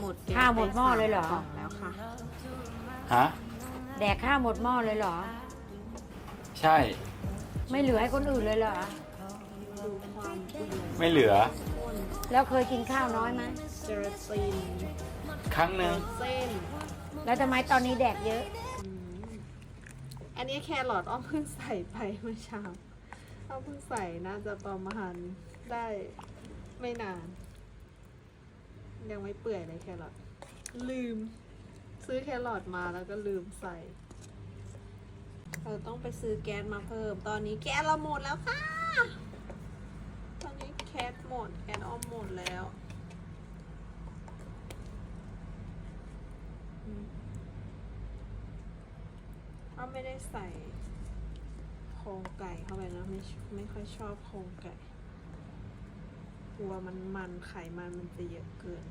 หมดข้าวหมดหม้อเลยเหรอ กล่องแล้วค่ะ ฮะ แดกข้าวหมดหม้อเลยเหรอ ใช่ ไม่เหลือให้คนอื่นเลยเหรอ ดูความเบื่อไม่เหลือ ข้นแล้วเคยกินข้าวน้อยไหมเจลาตินครั้งหนึ่งเส้น แล้วทำไมตอนนี้แดกเยอะอืมอันนี้แครอทอ้อมเพิ่งใส่ไปเมื่อเช้าอ้อมเพิ่งใส่น่าจะประมาณได้ไม่นาน ยังไม่เปื่อยเลยแครอทลืม ซื้อแครอทมาแล้วก็ลืมใส่ เราต้องไปซื้อแก๊สมาเพิ่ม ตอนนี้แก๊สเราหมดแล้วค่ะ ตอนนี้แก๊สหมดแก๊สออมหมดแล้วอืมอ้อมไม่ได้ใส่โครงไก่เข้าไปนะไม่ไม่ค่อยชอบโครงไก่ กลัวมันมันไขมันมันจะเยอะเกิน